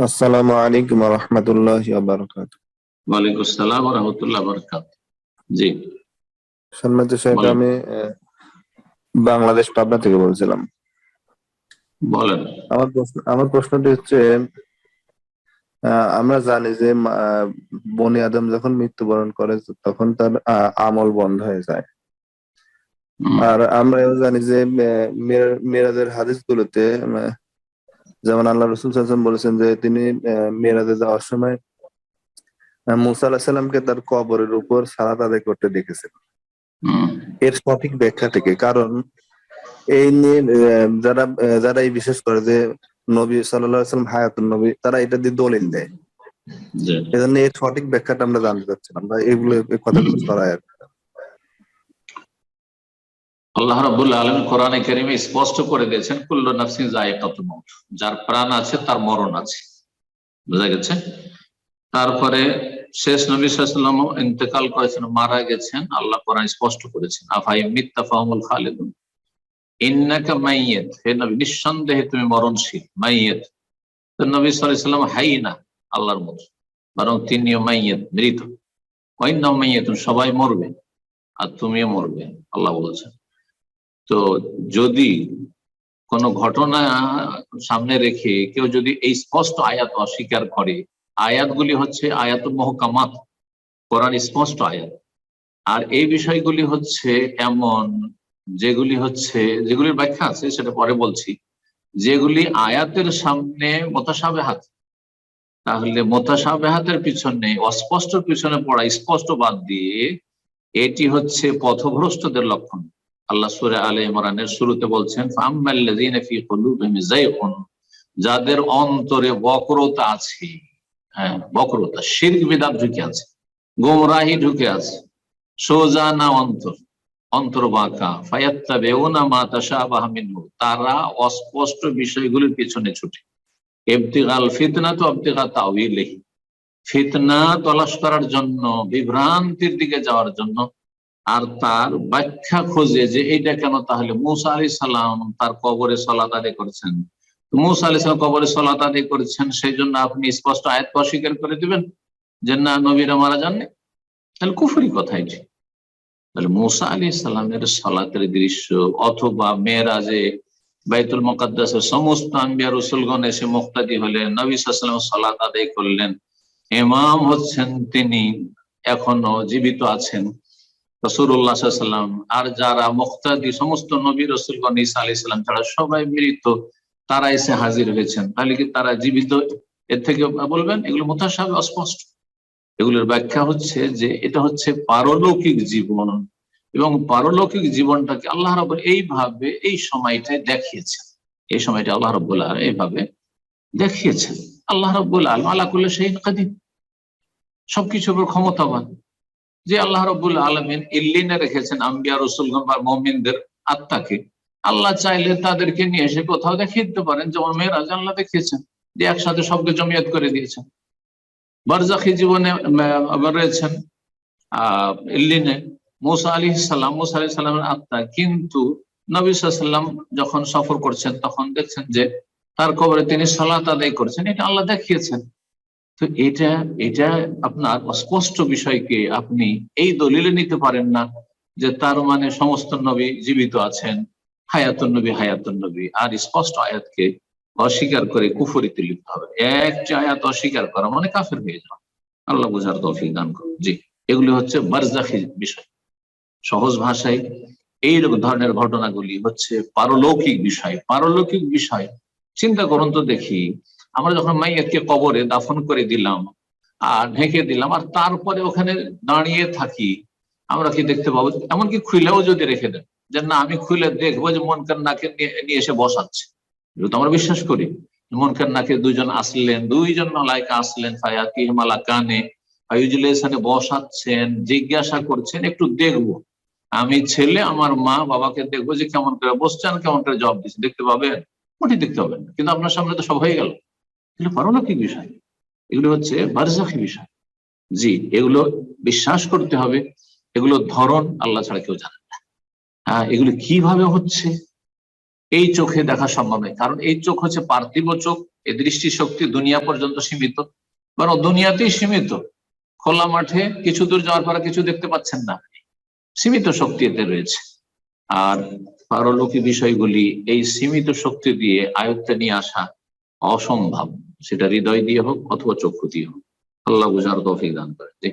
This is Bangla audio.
আসসালামু আলাইকুম রহমতুল্লাহ বারকাত ওয়ালাইকুম আসসালাম রহমতুল্লাহ বরকাত জি। সম্মানিত সাহেব আমি বাংলাদেশ পাবনা থেকে বলছিলাম। বলেন। আমার প্রশ্ন আমার প্রশ্নটি হচ্ছে আমরা জানি যে বনি আদম যখন মৃত্যুবরণ করে তখন তার আমল বন্ধ হয়ে যায়। আর আমরা জানি যে মেরাজের হাদিস গুলোতে যেমন আল্লাহ রসুল সাল্লাম বলেছেন যে তিনি মেরাজে যাওয়ার সময় মুসা আলাহিসাল্লামকে সাল্লামকে তার কবরের উপর সালাত আদায় করতে দেখেছেন। এর সঠিক ব্যাখ্যা থেকে কারণ এই নিয়ে যারা যারা এই বিশেষ করে যে নবী সাল্লাম হায়াতুন নবী তারা এটা দিয়ে দলিল দেয়। এজন্য এর সঠিক ব্যাখ্যাটা আমরা জানতে চাচ্ছিলাম বা এগুলো কথাগুলো সরায় আর। আল্লাহ রাব্বুল আলামিন কোরআনে কেরিমে স্পষ্ট করে দিয়েছেন, কুল্ল নাফসিন যায়কাতুল মাউত, যার প্রাণ আছে তার মরণ আছে। বুঝা গেছে? তারপরে শেষ নবী সাল্লাম ইন্তেকাল করেছেন, মারা গেছেন। আল্লাহ কোরআন স্পষ্ট করেছেন আফাই মিথ্যা ফাহমুল খালিদুন। ইন্নাকা মাইয়েত হে নবী, নিঃসন্দেহে তুমি মরণশীল মাইয়েত নবী সাল্লাম হাই না আল্লাহর মতো, বরং তিনিও মাইয়েত মৃত। অন্য মাইয়েত সবাই মরবে, আর তুমিও মরবে, আল্লাহ বলেছেন। তো যদি কোন ঘটনা সামনে রেখে কেউ যদি এই স্পষ্ট আয়াত অস্বীকার করে, আয়াতগুলি হচ্ছে আয়াত মহকামাত, কোরআন স্পষ্ট আয়াত। আর এই বিষয়গুলি হচ্ছে এমন যেগুলি হচ্ছে, যেগুলির ব্যাখ্যা আছে, সেটা পরে বলছি। যেগুলি আয়াতের সামনে মোতাসাবে হাত তাহলে মোতাসাবে হাতের পিছনে, অস্পষ্ট পিছনে পড়া স্পষ্ট বাদ দিয়ে, এটি হচ্ছে পথভ্রষ্টদের লক্ষণ। আল্লাহ সুরে আলে ইমরানের শুরুতে বলছেন যাদের অন্তরে বক্রতা আছে হ্যাঁ বক্রতা, শিরক বিদাত ঢুকে আছে, গোমরাহি ঢুকে আছে, সোজা না অন্তর অন্তর বাঁকা, ফায়াত্তাবিউনা মা তাশাবাহা মিনহু, তারা অস্পষ্ট বিষয়গুলির পিছনে ছুটে। ইবতিগাল ফিতনা তো ইবতিগা তাওয়িলিহি। ফিতনা তলাশ করার জন্য, বিভ্রান্তির দিকে যাওয়ার জন্য আর তার ব্যাখ্যা খোঁজে যে এইটা কেন তাহলে মুসা আলি সাল্লাম তার কবরে সলাত আদায় করেছেন। মুসা আলি সাল্লাম কবরে সলাত আদায় করেছেন সেই জন্য আপনি স্পষ্ট আয়াত অস্বীকার করে দিবেন যে না, নবীরা মারা যাননি। তাহলে কুফুরি কথা এটি? তাহলে মুসা আলি সাল্লামের সলাতের দৃশ্য অথবা মেয়েরাজে বাইতুল মোকাদ্দাসের সমস্ত আম্বিয়া রসুলগণ এসে মুক্তাদি হলেন, নবী সাল্লাম সলাত আদায় করলেন। এমাম হচ্ছেন তিনি, এখনও জীবিত আছেন। রসুল্লাহ সাল্লাম আর যারা মুক্তাদি, সমস্ত নবী রসুলগণ ঈসা আলি সাল্লাম ছাড়া সবাই মিলিত তারা এসে হাজির হয়েছেন। তাহলে কি তারা জীবিত? এর থেকে বলবেন, এগুলো মোতাসাবে অস্পষ্ট। এগুলোর ব্যাখ্যা হচ্ছে যে এটা হচ্ছে পারলৌকিক জীবন এবং পারলৌকিক জীবনটাকে আল্লাহ রব এইভাবে এই সময়টায় দেখিয়েছেন। এই সময়টা আল্লাহ রব্বুল্লাহ এইভাবে দেখিয়েছেন। আল্লাহ রব্বুল আলম আল্লাহ করলে সেই কাদিম সবকিছুর উপর ক্ষমতাবান। যে আল্লাহ রবুল আলমিন ইল্লিনে রেখেছেন আম্বিয়া রসুলগণ বা মমিনদের আত্মাকে। আল্লাহ চাইলে তাদেরকে নিয়ে এসে কোথাও দেখিয়ে দিতে পারেন, যেমন মেয়েরাজ আল্লাহ দেখিয়েছেন, যে একসাথে সবকে জমিয়ত করে দিয়েছেন। বারজাখি জীবনে রয়েছেন, আহ, ইল্লিনে মুসা আলী সাল্লাম মুসা আলী সাল্লামের আত্মা কিন্তু নবী সাল্লাম যখন সফর করছেন, তখন দেখছেন যে তার কবরে তিনি সালাত আদায় করছেন। এটা আল্লাহ দেখিয়েছেন। তো এটা এটা আপনার অস্পষ্ট বিষয়কে আপনি এই দলিলে নিতে পারেন না যে তার মানে সমস্ত নবী জীবিত আছেন, হায়াতুন নবী হায়াতুন নবী। আর স্পষ্ট আয়াতকে অস্বীকার করে কুফরিতে লিখতে হবে। একটি আয়াত অস্বীকার করা মানে কাফের হয়ে যাওয়া। আল্লাহ বুঝার তৌফিক দান করুন। জি, এগুলি হচ্ছে বারজাখি বিষয়। সহজ ভাষায় এই ধরনের ঘটনাগুলি হচ্ছে পারলৌকিক বিষয়। পারলৌকিক বিষয়, চিন্তা করুন তো দেখি আমরা যখন মাইয়াতকে কবরে দাফন করে দিলাম আর ঢেকে দিলাম আর তারপরে ওখানে দাঁড়িয়ে থাকি, আমরা কি দেখতে পাবো? এমনকি খুলেও যদি রেখে দেন, যে না, আমি খুলে দেখব যে মনকার নাকে নিয়ে এসে বসাচ্ছে। এগুলো তো আমরা বিশ্বাস করি। মনকার নাকে দুজন আসলেন, দুইজন মালাইকা আসলেন ফায়াকি মালা কানে আয়ুজুলেশনে বসাচ্ছেন, জিজ্ঞাসা করছেন, একটু দেখব। আমি ছেলে, আমার মা বাবাকে দেখব যে কেমন করে বসছেন, কেমন করে জবাব দিচ্ছে দেখতে পাবেন? মোটেই দেখতে পাবেন কিন্তু আপনার সামনে তো সব হয়ে গেল। এগুলো পারলৌকিক বিষয়। এগুলো হচ্ছে বারজাখি বিষয়। জি, এগুলো বিশ্বাস করতে হবে। এগুলো ধরন আল্লাহ ছাড়া কেউ জানেন না। হ্যাঁ এগুলো কীভাবে হচ্ছে? এই চোখে দেখা সম্ভব নয়। কারণ এই চোখ হচ্ছে পার্থিব চোখ। এই দৃষ্টি শক্তি দুনিয়া পর্যন্ত সীমিত। বরং দুনিয়াতেই সীমিত। খোলা মাঠে কিছু দূর যাওয়ার পরে কিছু দেখতে পাচ্ছেন না সীমিত শক্তি এতে রয়েছে। আর পারলৌকিক বিষয়গুলি এই সীমিত শক্তি দিয়ে আয়ত্তে নিয়ে আসা অসম্ভব। সেটা হৃদয় দিয়ে হোক অথবা চক্ষু দিয়ে হোক। আল্লাহ বুঝার তৌফিক দান করে